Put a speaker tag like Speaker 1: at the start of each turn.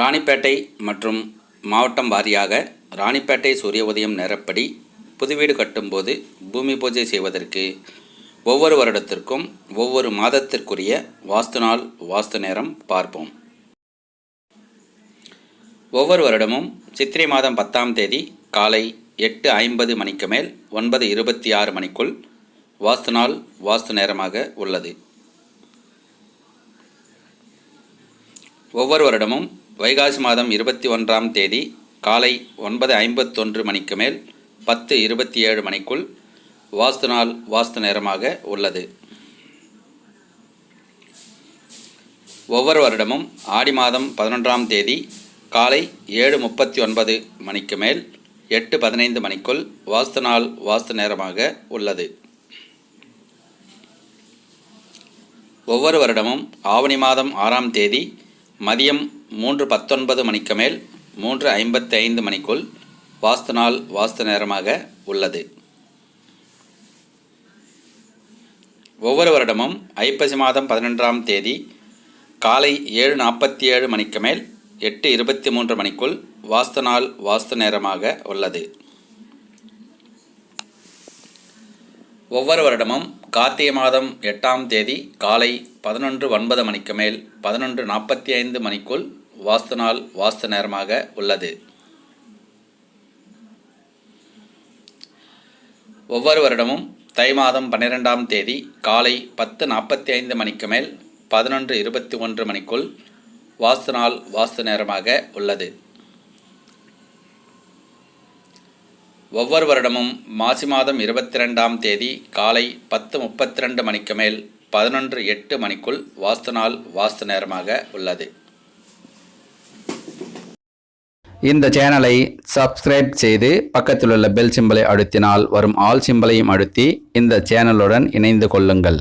Speaker 1: ராணிப்பேட்டை மற்றும் மாவட்டம் வாரியாக ராணிப்பேட்டை சூரிய உதயம் நேரப்படி புது வீடு கட்டும்போது பூமி பூஜை செய்வதற்கு ஒவ்வொரு வருடத்திற்கும் ஒவ்வொரு மாதத்திற்குரிய வாஸ்து நாள் வாஸ்து நேரம் பார்ப்போம். ஒவ்வொரு வருடமும் சித்திரை மாதம் பத்தாம் தேதி காலை எட்டு ஐம்பது மணிக்கு மேல் ஒன்பது இருபத்தி ஆறு மணிக்குள் வாஸ்து நாள் வாஸ்து நேரமாக உள்ளது. ஒவ்வொரு வருடமும் வைகாசி மாதம் இருபத்தி ஒன்றாம் தேதி காலை ஒன்பது ஐம்பத்தொன்று மணிக்கு மேல் பத்து இருபத்தி ஏழு மணிக்குள் வாஸ்து நாள் வாஸ்து நேரமாக உள்ளது. ஒவ்வொரு வருடமும் ஆடி மாதம் பதினொன்றாம் தேதி காலை ஏழு முப்பத்தி ஒன்பது மணிக்கு மேல் எட்டு பதினைந்து மணிக்குள் வாஸ்து நாள் வாஸ்து நேரமாக உள்ளது. ஒவ்வொரு வருடமும் ஆவணி மாதம் ஆறாம் தேதி மதியம் மூன்று பத்தொன்பது மணிக்கு மேல் மூன்று ஐம்பத்தி ஐந்து மணிக்குள் வாஸ்து நாள் வாஸ்து நேரமாக உள்ளது. ஒவ்வொரு வருடமும் ஐப்பசி மாதம் பதினொன்றாம் தேதி காலை ஏழு நாற்பத்தி ஏழு மணிக்கு மேல் எட்டு இருபத்தி மூன்று மணிக்குள் வாஸ்து நாள் வாஸ்து நேரமாக உள்ளது. ஒவ்வொரு வருடமும் கார்த்திகை மாதம் எட்டாம் தேதி காலை பதினொன்று ஒன்பது மணிக்கு மேல் பதினொன்று நாற்பத்தி ஐந்து மணிக்குள் வாஸ்து நாள் வாஸ்து நேரமாக உள்ளது. ஒவ்வொரு வருடமும் தை மாதம் பன்னிரெண்டாம் தேதி காலை பத்து நாற்பத்தி ஐந்து மணிக்கு மேல் பதினொன்று இருபத்தி ஒன்று மணிக்குள் வாஸ்து நாள் வாஸ்து நேரமாக உள்ளது. ஒவ்வொரு வருடமும் மாசி மாதம் இருபத்தி ரெண்டாம் தேதி காலை பத்து முப்பத்தி ரெண்டு மணிக்கு மேல் பதினொன்று எட்டு மணிக்குள் வாஸ்து நாள் வாஸ்து நேரமாக உள்ளது.
Speaker 2: இந்த சேனலை சப்ஸ்கிரைப் செய்து பக்கத்தில் உள்ள பெல் சிம்பலை அழுத்தினால் வரும் ஆல் சிம்பலையும் அழுத்தி இந்த சேனலுடன் இணைந்து கொள்ளுங்கள்.